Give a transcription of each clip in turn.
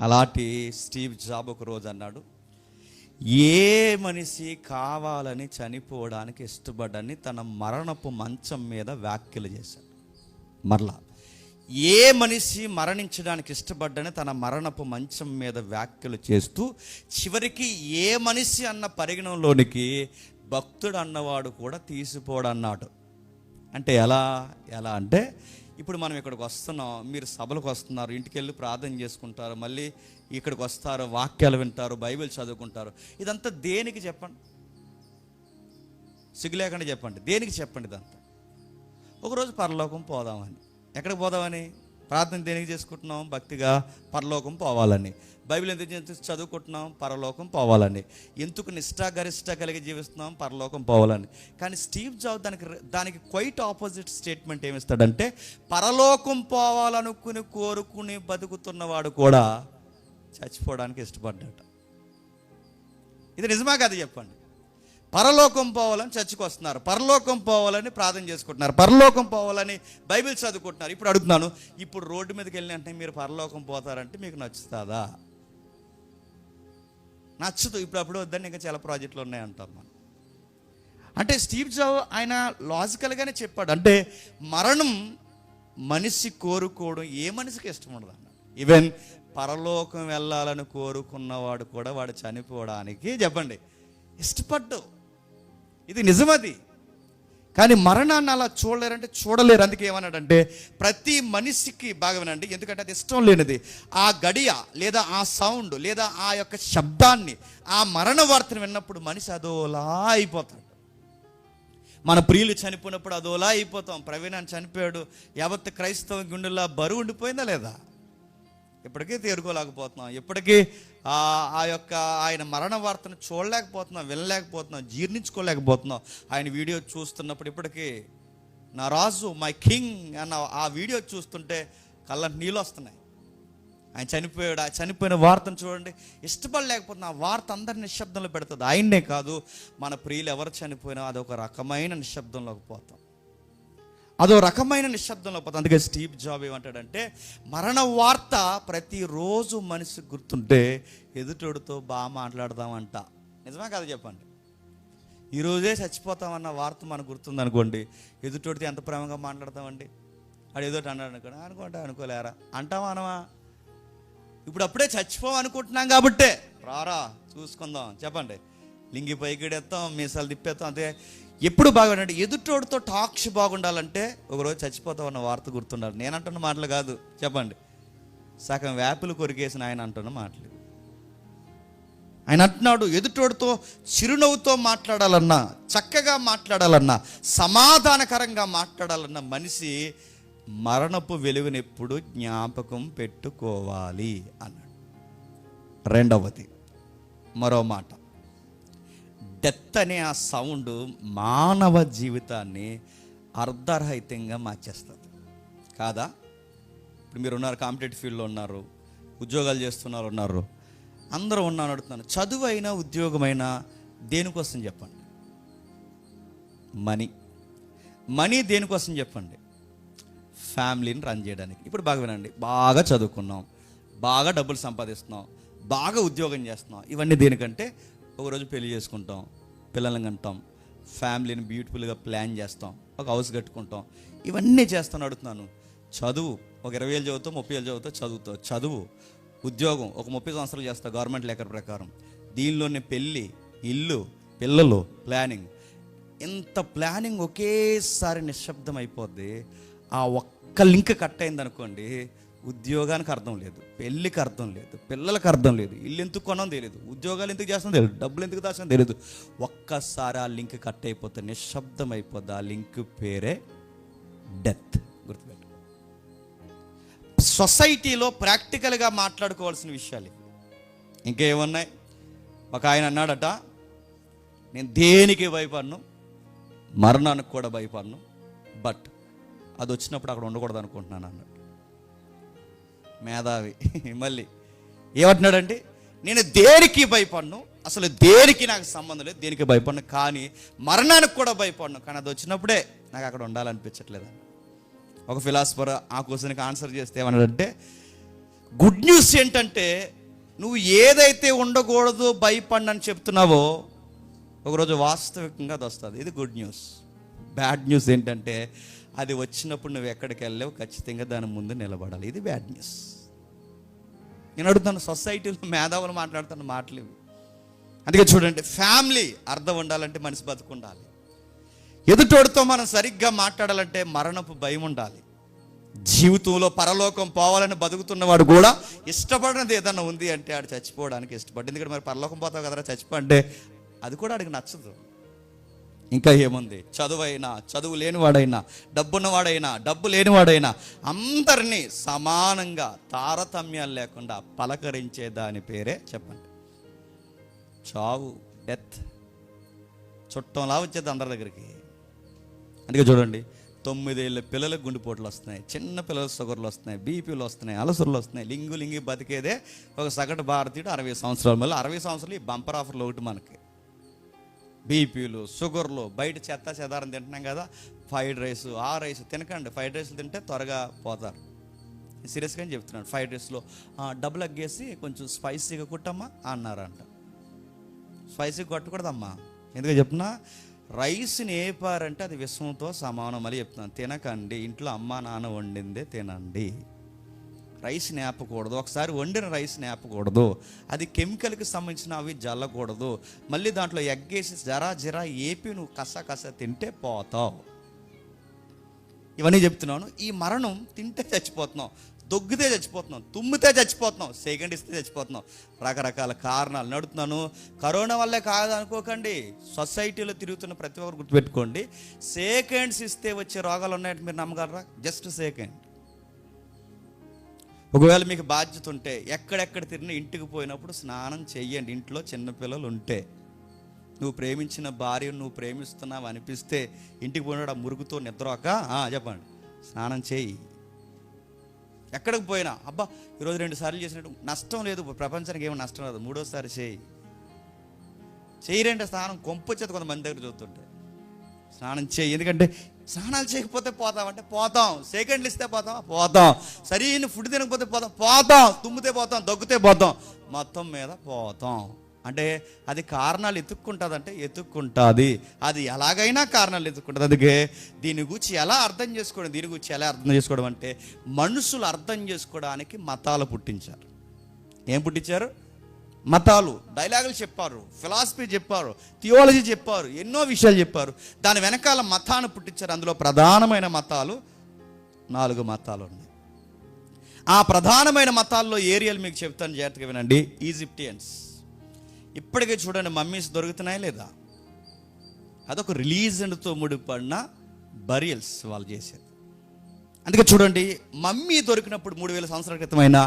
అలాంటి Steve job ఒక రోజు అన్నాడు ఏ మనిషి కావాలని చనిపోవడానికి ఇష్టపడని తన మరణపు మంచం మీద వ్యాఖ్యలు చేశాడు. మరలా ఏ మనిషి మరణించడానికి ఇష్టపడ్డని తన మరణపు మంచం మీద వ్యాఖ్యలు చేస్తూ చివరికి ఏ మనిషి అన్న పరిగణంలోనికి భక్తుడు అన్నవాడు కూడా తీసిపోడన్నాడు. అంటే ఎలా? ఎలా అంటే ఇప్పుడు మనం ఇక్కడికి వస్తున్నాం. మీరు సభలకు వస్తున్నారు. ఇంటికి వెళ్ళి ప్రార్థన చేసుకుంటారు. మళ్ళీ ఇక్కడికి వస్తారు. వాక్యాలు వింటారు. బైబిల్ చదువుకుంటారు. ఇదంతా దేనికి చెప్పండి? సిగ్గు లేకుండా చెప్పండి. దేనికి చెప్పండి ఇదంతా? ఒకరోజు పరలోకం పోదామని. ఎక్కడికి పోదామని? ప్రార్థన దేనికి చేసుకుంటున్నాం? భక్తిగా పరలోకం పోవాలని. బైబిల్ ఎందుకు చదువుకుంటున్నాం పరలోకం పోవాలని. ఎందుకు నిష్ఠాగరిష్ట కలిగి జీవిస్తున్నాం పరలోకం పోవాలని. కానీ స్టీవ్ జాబ్ దానికి దానికి క్వైట్ ఆపోజిట్ స్టేట్మెంట్ ఏమిస్తాడంటే పరలోకం పోవాలనుకుని కోరుకుని బతుకుతున్నవాడు కూడా చచ్చిపోవడానికి ఇష్టపడ్డాడు. ఇది నిజమా కదా చెప్పండి? పరలోకం పోవాలని చర్చికి వస్తున్నారు. పరలోకం పోవాలని ప్రార్థన చేసుకుంటున్నారు. పరలోకం పోవాలని బైబిల్ చదువుకుంటున్నారు. ఇప్పుడు అడుగుతున్నాను ఇప్పుడు రోడ్డు మీదకి వెళ్ళిన వెంటనే మీరు పరలోకం పోతారంటే మీకు నచ్చుతుందా? నచ్చదు. ఇప్పుడు అప్పుడు వద్దని ఇంకా చాలా ప్రాజెక్టులు ఉన్నాయంటాం మనం. అంటే స్టీవ్ జావ్ ఆయన లాజికల్గానే చెప్పాడు. అంటే మరణం మనిషి కోరుకోవడం ఏ మనిషికి ఇష్టం ఉండదు అన్నాడు. ఈవెన్ పరలోకం వెళ్ళాలని కోరుకున్నవాడు కూడా వాడు చనిపోవడానికి చెప్పండి ఇష్టపడ్డావు ఇది నిజమది. కానీ మరణాన్ని అలా చూడలేరంటే చూడలేరు. అందుకే ఏమన్నాడంటే ప్రతి మనిషికి బాగా వినండి ఎందుకంటే అది ఇష్టం లేనిది. ఆ గడియ లేదా ఆ సౌండ్ లేదా ఆ యొక్క శబ్దాన్ని ఆ మరణ వార్తను విన్నప్పుడు మనిషి అదోలా అయిపోతాడు. మన ప్రియులు చనిపోయినప్పుడు అదోలా అయిపోతాం. ప్రవీణ్ అని చనిపోయాడు. యావత్ క్రైస్తవ గుండెల్లో బరువు ఉండిపోయిందా లేదా? ఇప్పటికీ తేరుకోలేకపోతున్నాం. ఇప్పటికీ ఆ యొక్క ఆయన మరణ వార్తను చూడలేకపోతున్నాం వినలేకపోతున్నాం జీర్ణించుకోలేకపోతున్నాం. ఆయన వీడియో చూస్తున్నప్పుడు ఇప్పటికీ నా రాజు మై కింగ్ అన్న ఆ వీడియో చూస్తుంటే కళ్ళ నీళ్ళు వస్తున్నాయి. ఆయన చనిపోయాడు ఆ చనిపోయిన వార్తను చూడండి. ఇష్టపడలేకపోతున్నా. ఆ వార్త అందరి నిశ్శబ్దంలో పెడుతుంది. ఆయన్నే కాదు మన ప్రియులు ఎవరు చనిపోయినా అదొక రకమైన నిశ్శబ్దంలోకి పోతాం. అదో రకమైన నిశ్శబ్దంలో పోతుంది అందుకే స్టీవ్ జాబ్ ఏమంటాడంటే మరణ వార్త ప్రతిరోజు మనిషి గుర్తుంటే ఎదుటోడితో బాగా మాట్లాడదామంట. నిజమే కదా చెప్పండి. ఈరోజే చచ్చిపోతామన్న వార్త మనకు గుర్తుందనుకోండి ఎదుటోడితో ఎంత ప్రేమగా మాట్లాడతామండి? అది ఏదో అన్నాడు అనుకోండి అనుకుంటా అనుకోలేరా? అంటావా అనవా? ఇప్పుడు అప్పుడే చచ్చిపోం అనుకుంటున్నాం కాబట్టే. రారా చూసుకుందాం. చెప్పండి. లింగి పైకిడేస్తాం మీసాలు తిప్పేస్తాం అదే ఎప్పుడు బాగుండండి ఎదుటోడితో టాక్స్ బాగుండాలంటే ఒకరోజు చచ్చిపోతాం అన్న వార్త గుర్తుండాలి. నేను అంటున్న మాటలు కాదు. చెప్పండి. సగం వ్యాపులు కొరికేసిన ఆయన అంటున్న మాటలు. ఆయన అంటున్నాడు ఎదుటోడితో చిరునవ్వుతో మాట్లాడాలన్నా చక్కగా మాట్లాడాలన్నా సమాధానకరంగా మాట్లాడాలన్న మనిషి మరణపు వెలుగునెప్పుడు జ్ఞాపకం పెట్టుకోవాలి అన్నాడు. రెండవది మరో మాట. డెత్ అనే ఆ సౌండ్ మానవ జీవితాన్ని అర్ధరహితంగా మార్చేస్తుంది. కాదా? ఇప్పుడు మీరు ఉన్నారు కాంపిటేటివ్ ఫీల్డ్లో ఉన్నారు ఉద్యోగాలు చేస్తున్నారు ఉన్నారు. అందరూ ఉన్నాను అడుగుతున్నాను చదువు అయినా ఉద్యోగమైనా దేనికోసం చెప్పండి? మనీ. మనీ దేనికోసం చెప్పండి? ఫ్యామిలీని రన్ చేయడానికి. ఇప్పుడు బాగా వినండి. బాగా చదువుకున్నాం బాగా డబ్బులు సంపాదిస్తున్నాం బాగా ఉద్యోగం చేస్తున్నాం. ఇవన్నీ దేనికంటే ఒకరోజు పెళ్ళి చేసుకుంటాం పిల్లల్ని అంటాం ఫ్యామిలీని బ్యూటిఫుల్గా ప్లాన్ చేస్తాం. ఒక హౌస్ కట్టుకుంటాం. ఇవన్నీ చేస్తాను అడుగుతున్నాను. చదువు ఒక ఇరవై ఏళ్ళు చదువుతావు ముప్పై వేలు చదువుతావు చదువుతావు. చదువు ఉద్యోగం ఒక ముప్పై సంవత్సరాలు చేస్తా గవర్నమెంట్ లెక్క ప్రకారం. దీనిలోనే పెళ్ళి ఇల్లు పిల్లలు ప్లానింగ్. ఇంత ప్లానింగ్ ఒకేసారి నిశ్శబ్దం అయిపోద్ది. ఆ ఒక్క లింక్ కట్ అయింది అనుకోండి ఉద్యోగానికి అర్థం లేదు పెళ్ళికి అర్థం లేదు పిల్లలకు అర్థం లేదు ఇల్లు ఎందుకు కొనం తెలియదు ఉద్యోగాలు ఎందుకు చేస్తాం తెలియదు డబ్బులు ఎందుకు దాచడం తెలియదు ఒక్కసారి ఆ లింక్ కట్ అయిపోతే నిశ్శబ్దం అయిపోద్ది ఆ లింక్ పేరే డెత్. గుర్తుపెట్టు సొసైటీలో ప్రాక్టికల్గా మాట్లాడుకోవాల్సిన విషయాలు ఇంకేమున్నాయి? ఒక ఆయన అన్నాడట నేను దేనికి భయపడను? మరణానికి కూడా భయపడను. బట్ అది వచ్చినప్పుడు అక్కడ ఉండకూడదు అనుకుంటున్నాను అన్నాడు. మేధావి. మళ్ళీ ఏమంటున్నాడంటే నేను దేనికి భయపడను? అసలు దేనికి నాకు సంబంధం లేదు? దేనికి భయపడను? కానీ మరణానికి కూడా భయపడను. కానీ అది వచ్చినప్పుడే నాకు అక్కడ ఉండాలనిపించట్లేదు. ఒక ఫిలాసఫర్ ఆ క్వశ్చన్కి ఆన్సర్ చేస్తే ఏమన్నాడంటే గుడ్ న్యూస్ ఏంటంటే నువ్వు ఏదైతే ఉండకూడదు భయపడని చెప్తున్నావో ఒకరోజు వాస్తవికంగా అది వస్తుంది. ఇది గుడ్ న్యూస్. బ్యాడ్ న్యూస్ ఏంటంటే అది వచ్చినప్పుడు నువ్వు ఎక్కడికి వెళ్ళావు ఖచ్చితంగా దాని ముందు నిలబడాలి. ఇది బ్యాడ్ న్యూస్ నేను అడుగుతాను సొసైటీలో మేధావులు మాట్లాడుతున్న మాటలు ఇవి. అందుకే చూడండి ఫ్యామిలీ అర్థం ఉండాలంటే మనిషి బతుకుండాలి. ఎదుటోడితో మనం సరిగ్గా మాట్లాడాలంటే మరణపు భయం ఉండాలి. జీవితంలో పరలోకం పోవాలని బతుకుతున్నవాడు కూడా ఇష్టపడినది ఏదన్నా ఉంది అంటే ఆడు చచ్చిపోవడానికి ఇష్టపడి ఎందుకంటే మరి పరలోకం పోతావు కదరా చచ్చిపో అంటే అది కూడా ఆడికి నచ్చదు. ఇంకా ఏముంది? చదువైనా చదువు లేనివాడైనా డబ్బున్నవాడైనా డబ్బు లేనివాడైనా అందరినీ సమానంగా తారతమ్యాలు లేకుండా పలకరించే దాని పేరే చెప్పండి. చావు డెత్ చుట్టంలా వచ్చేది అందరి దగ్గరికి. అందుకే చూడండి తొమ్మిదేళ్ళ పిల్లలకు గుండెపోట్లు వస్తున్నాయి చిన్న పిల్లల షుగర్లు వస్తున్నాయి బీపీలు వస్తున్నాయి అలసర్లు వస్తున్నాయి లింగు లింగి బతికేదే ఒక సగటు భారతీయుడు అరవై సంవత్సరాలు మళ్ళీ అరవై సంవత్సరాలు ఈ బంపర్ ఆఫర్లు ఒకటి మనకి. బీపీలు షుగర్లు బయట చెత్త చెదారం తింటున్నాం కదా ఫ్రైడ్ రైస్ ఆ రైస్ తినకండి. ఫ్రైడ్ రైస్లు తింటే త్వరగా పోతారు. సీరియస్గా చెప్తున్నాను ఫ్రైడ్ రైస్లో డబ్బులు అగ్గేసి కొంచెం స్పైసీగా కుట్టమ్మా అన్నారంట. స్పైసీ కొట్టకూడదమ్మా. ఎందుకు చెప్తున్నా? రైస్ని వేపారంటే అది విశ్వంతో సమానం అని చెప్తున్నాను. తినకండి. ఇంట్లో అమ్మ నాన్న వండిందే తినండి. రైస్ నేపకూడదు ఒకసారి వండిన రైస్ నేపకూడదు అది కెమికల్కి సంబంధించిన అవి జల్లకూడదు మళ్ళీ దాంట్లో ఎగ్గేసి జరా జరా ఏపి నువ్వు కస కస తింటే పోతావు. ఇవన్నీ చెప్తున్నాను. ఈ మరణం తింటే చచ్చిపోతున్నాం దొగ్గితే చచ్చిపోతున్నాం తుమ్మితే చచ్చిపోతున్నాం సెకండ్ ఇస్తే చచ్చిపోతున్నాం రకరకాల కారణాలు నడుతున్నాను కరోనా వల్లే కాదనుకోకండి సొసైటీలో తిరుగుతున్న ప్రతి ఒక్కరు గుర్తుపెట్టుకోండి. సెకండ్స్ ఇస్తే వచ్చే రోగాలు ఉన్నాయంటే మీరు నమ్మగలరా? జస్ట్ సెకండ్ ఒకవేళ మీకు బాధ్యత ఉంటే ఎక్కడెక్కడ తిరిగినా ఇంటికి పోయినప్పుడు స్నానం చెయ్యండి. ఇంట్లో చిన్నపిల్లలు ఉంటే. నువ్వు ప్రేమించిన భార్య నువ్వు ప్రేమిస్తున్నావు అనిపిస్తే ఇంటికి పోయినాడు ఆ మురుగుతో నిద్రక చెప్పండి. స్నానం చేయి ఎక్కడికి పోయినా అబ్బా ఈరోజు రెండు సార్లు చేసినట్టు నష్టం లేదు ప్రపంచానికి ఏమో నష్టం లేదు మూడోసారి చేయి చేయరంటే స్నానం కొంపొచ్చేది కొంతమంది దగ్గర చూస్తుంటే. స్నానం చేయి. ఎందుకంటే స్నానాలు చేయకపోతే పోతామంటే పోతాం. సెకండ్లు ఇస్తే పోతాం. పోతాం. సరైన ఫుడ్ తినకపోతే పోతాం. పోతాం. తుమ్మితే పోతాం. దగ్గుతే పోతాం. మొత్తం మీద పోతాం. అంటే అది కారణాలు ఎత్తుక్కుంటుందంటే ఎత్తుక్కుంటుంది అది ఎలాగైనా కారణాలు ఎత్తుక్కుంటుంది అందుకే దీని గురించి ఎలా అర్థం చేసుకోవడం దీని గురించి ఎలా అర్థం చేసుకోవడం అంటే మనుషులు అర్థం చేసుకోవడానికి మతాలు పుట్టించారు. ఏం పుట్టించారు? మతాలు డైలాగులు చెప్పారు ఫిలాసఫీ చెప్పారు థియాలజీ చెప్పారు ఎన్నో విషయాలు చెప్పారు. దాని వెనకాల మతాన్ని పుట్టించారు. అందులో ప్రధానమైన మతాలు నాలుగు మతాలు ఉన్నాయి. ఆ ప్రధానమైన మతాల్లో ఏరియాలు మీకు చెప్తాను జాగ్రత్తగా వినండి. ఈజిప్టియన్స్. ఇప్పటికే చూడండి మమ్మీస్ దొరుకుతున్నాయా లేదా? అదొక రిలీజన్తో ముడిపడిన బరియల్స్ వాళ్ళు చేసేది అందుకే చూడండి మమ్మీ దొరికినప్పుడు మూడు వేల సంవత్సరాల క్రితమైన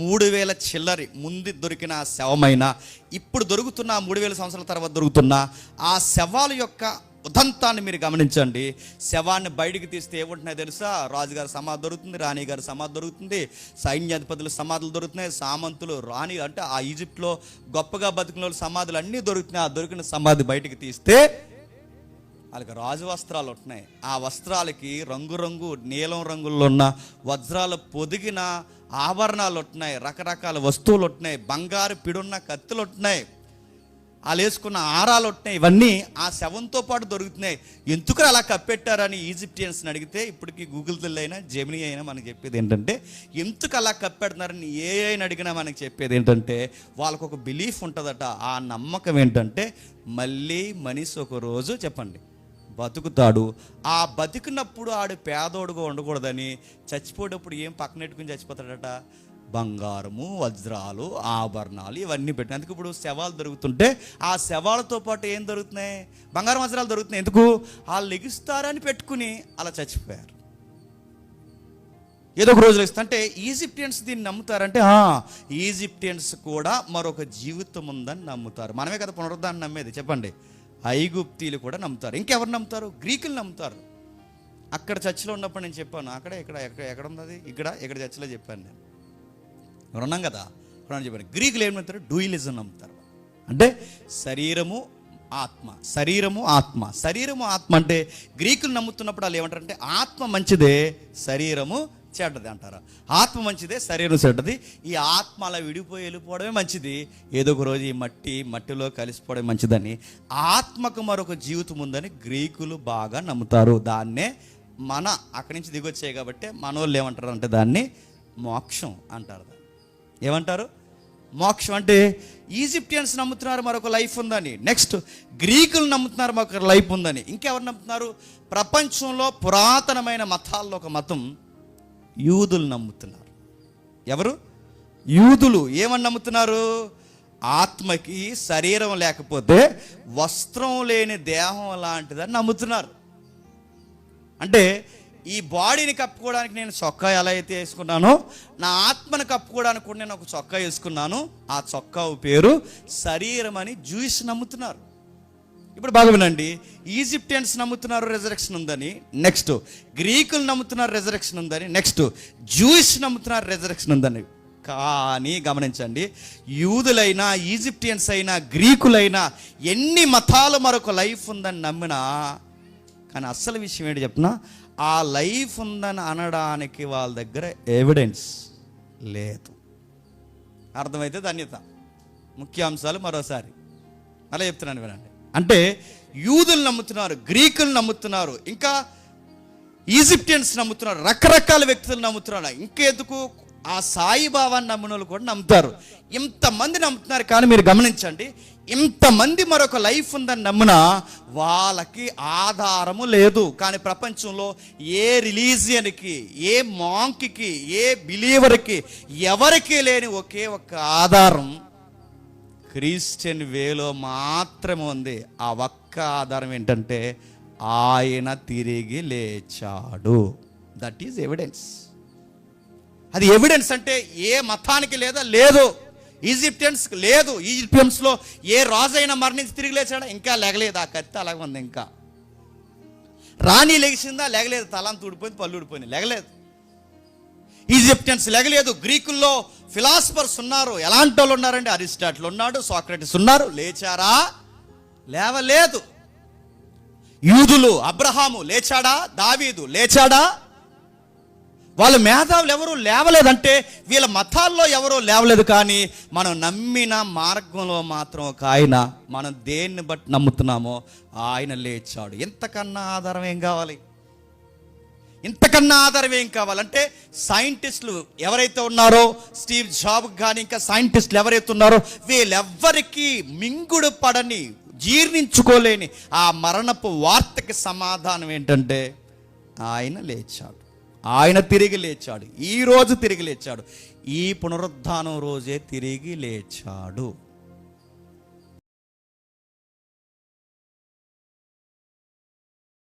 మూడు వేల చిల్లరి ముందు దొరికిన శవమైన ఇప్పుడు దొరుకుతున్న మూడు వేల సంవత్సరాల తర్వాత దొరుకుతున్న ఆ శవాల యొక్క ఉదంతాన్ని మీరు గమనించండి. శవాన్ని బయటికి తీస్తే ఏముంటున్నాయి తెలుసా? రాజుగారి సమాధి దొరుకుతుంది రాణి గారి సమాధి దొరుకుతుంది సైన్యాధిపతుల సమాధులు దొరుకుతున్నాయి సామంతులు రాణి అంటే ఆ ఈజిప్ట్లో గొప్పగా బతికిన వాళ్ళు సమాధులు అన్నీ దొరుకుతున్నాయి. ఆ దొరికిన సమాధి బయటికి తీస్తే వాళ్ళకి రాజు వస్త్రాలు ఉంటున్నాయి. ఆ వస్త్రాలకి రంగురంగు నీలం రంగుల్లో ఉన్న వజ్రాలు పొదిగిన ఆభరణాలు ఉంటున్నాయి. రకరకాల వస్తువులు ఉంటున్నాయి. బంగారు పిడున్న కత్తులు ఉంటున్నాయి. వాళ్ళు వేసుకున్న ఆరాలు ఉంటున్నాయి. ఇవన్నీ ఆ శవంతో పాటు దొరుకుతున్నాయి. ఎందుకు అలా కప్పెట్టారని ఈజిప్టియన్స్ని అడిగితే ఇప్పటికీ గూగుల్ తెల్లి అయినా జెమిని అయినా మనకు చెప్పేది ఏంటంటే ఎందుకు అలా కప్పెడుతున్నారని ఏ అయినా అడిగినా మనకి చెప్పేది ఏంటంటే వాళ్ళకు ఒక బిలీఫ్ ఉంటుందట. ఆ నమ్మకం ఏంటంటే మళ్ళీ మనిషి ఒక రోజు చెప్పండి. బతుకుతాడు. ఆ బతికినప్పుడు ఆడు పేదోడుగా ఉండకూడదని చచ్చిపోయేటప్పుడు ఏం పక్కనెట్టుకుని చచ్చిపోతాడట? బంగారము వజ్రాలు ఆభరణాలు ఇవన్నీ పెట్టిన అందుకు ఇప్పుడు శవాలు దొరుకుతుంటే ఆ శవాలతో పాటు ఏం దొరుకుతున్నాయి? బంగారం వజ్రాలు దొరుకుతున్నాయి. ఎందుకు? వాళ్ళు లెగిస్తారని పెట్టుకుని అలా చచ్చిపోయారు. ఏదో ఒక రోజు ఇస్తా అంటే ఈజిప్టియన్స్ దీన్ని నమ్ముతారంటే ఆ, ఈజిప్టియన్స్ కూడా మరొక జీవితం ఉందని నమ్ముతారు. మనమే కదా పునరుద్ధాన్ని నమ్మేది చెప్పండి. ఐగుప్తీలు కూడా నమ్ముతారు. ఇంకెవరు నమ్ముతారు? గ్రీకులు నమ్ముతారు. అక్కడ చర్చిలో ఉన్నప్పుడు నేను చెప్పాను అక్కడ ఇక్కడ ఎక్కడ ఎక్కడ ఉన్నది ఇక్కడ ఇక్కడ చర్చిలో చెప్పాను నేను. ఉన్నాం కదా? ఇక్కడ చెప్పాను. గ్రీకులు ఏం నమ్ముతారు? డూయిలిజం నమ్ముతారు. అంటే శరీరము ఆత్మ. శరీరము ఆత్మ. శరీరము ఆత్మ అంటే గ్రీకులు నమ్ముతున్నప్పుడు వాళ్ళు ఏమంటారంటే ఆత్మ మంచిదే శరీరము చెడ్డది అంటారు. ఆత్మ మంచిదే శరీరం చెడ్డది. ఈ ఆత్మ అలా విడిపోయి వెళ్ళిపోవడమే మంచిది. ఏదో ఒక రోజు ఈ మట్టి మట్టిలో కలిసిపోవడం మంచిదని. ఆత్మకు మరొక జీవితం ఉందని గ్రీకులు బాగా నమ్ముతారు. దాన్నే మన అక్కడి నుంచి దిగొచ్చాయి కాబట్టి మనోళ్ళు ఏమంటారు అంటే దాన్ని మోక్షం అంటారు దాన్ని. ఏమంటారు? మోక్షం అంటే ఈజిప్టియన్స్ నమ్ముతున్నారు మరొక లైఫ్ ఉందని. నెక్స్ట్ గ్రీకులు నమ్ముతున్నారు మరొక లైఫ్ ఉందని. ఇంకెవరు నమ్ముతున్నారు? ప్రపంచంలో పురాతనమైన మతాల్లో ఒక మతం యూదులు నమ్ముతున్నారు. ఎవరు? యూదులు. ఏమని నమ్ముతున్నారు? ఆత్మకి శరీరం లేకపోతే వస్త్రం లేని దేహం లాంటిదని నమ్ముతున్నారు. అంటే ఈ బాడీని కప్పుకోవడానికి నేను చొక్కా ఎలా అయితే వేసుకున్నానో నా ఆత్మను కప్పుకోవడానికి కూడా నేను ఒక చొక్కా వేసుకున్నాను. ఆ చొక్కా పేరు శరీరం అని జూయిస్ నమ్ముతున్నారు. ఇప్పుడు బాగా వినండి. ఈజిప్టియన్స్ నమ్ముతున్నారు రెజరెక్షన్ ఉందని. నెక్స్ట్ గ్రీకులు నమ్ముతున్నారు రెజరెక్షన్ ఉందని. నెక్స్ట్ జూయిస్ నమ్ముతున్నారు రెజరెక్షన్ ఉందని. కానీ గమనించండి. యూదులైనా ఈజిప్టియన్స్ అయినా గ్రీకులైనా ఎన్ని మతాలు మరొక లైఫ్ ఉందని నమ్మినా కానీ అస్సలు విషయం ఏంటి చెప్పిన ఆ లైఫ్ ఉందని అనడానికి వాళ్ళ దగ్గర ఎవిడెన్స్ లేదు. అర్థమైతే ధన్యత. ముఖ్యాంశాలు మరోసారి. అలా చెప్తున్నాను వినండి. అంటే యూదులు నమ్ముతున్నారు గ్రీకులు నమ్ముతున్నారు ఇంకా ఈజిప్టియన్స్ నమ్ముతున్నారు రకరకాల వ్యక్తులు నమ్ముతున్నారు. ఇంకెందుకు ఆ సాయిబాబాని నమ్మిన వాళ్ళు కూడా నమ్ముతారు. ఇంతమంది నమ్ముతున్నారు కానీ మీరు గమనించండి ఇంతమంది మరొక లైఫ్ ఉందని నమ్మినా వాళ్ళకి ఆధారము లేదు. కానీ ప్రపంచంలో ఏ రిలీజియన్కి ఏ మాంక్కి ఏ బిలీవర్కి ఎవరికీ లేని ఒకే ఒక్క ఆధారం క్రిస్టియన్ వేలో మాత్రమే ఉంది. ఆ ఒక్క ఆధారం ఏంటంటే ఆయన తిరిగి లేచాడు. దట్ ఈజ్ ఎవిడెన్స్ అది ఎవిడెన్స్ అంటే ఏ మతానికి లేదా లేదు. ఈజిప్టియన్స్ లేదు. ఈజిప్టియన్స్లో ఏ రాజైనా మరణించి తిరిగి లేచాడా? ఇంకా లేగలేదు. ఆ కత్తి అలాగే ఉంది ఇంకా. రాణి లెగిసిందా లేగలేదు. తలాంత ఊడిపోయింది పళ్ళు ఊడిపోయింది లేగలేదు. ఈజిప్టియన్స్ లేగలేదు. గ్రీకుల్లో ఫిలాసఫర్స్ ఉన్నారు. ఎలాంటి వాళ్ళు ఉన్నారండి? అరిస్టాటిల్ ఉన్నాడు సాక్రటిస్ ఉన్నారు. లేచారా? లేవలేదు. యూదులు అబ్రహాము లేచాడా? దావీదు లేచాడా? వాళ్ళ మేధావులు ఎవరు? లేవలేదంటే వీళ్ళ మతాల్లో ఎవరూ లేవలేదు కానీ మనం నమ్మిన మార్గంలో మాత్రం ఒక ఆయన మనం దేన్ని బట్టి నమ్ముతున్నామో ఆయన లేచాడు. ఎంతకన్నా ఆధారం ఏం కావాలి? ఇంతకన్నా ఆధారం ఏం కావాలంటే సైంటిస్టులు ఎవరైతే ఉన్నారో స్టీవ్ జాబ్ కానీ ఇంకా సైంటిస్టులు ఎవరైతే ఉన్నారో వీళ్ళెవ్వరికీ మింగుడు పడని జీర్ణించుకోలేని ఆ మరణపు వార్తకి సమాధానం ఏంటంటే ఆయన లేచాడు. ఆయన తిరిగి లేచాడు. ఈరోజు తిరిగి లేచాడు. ఈ పునరుద్ధానం రోజే తిరిగి లేచాడు.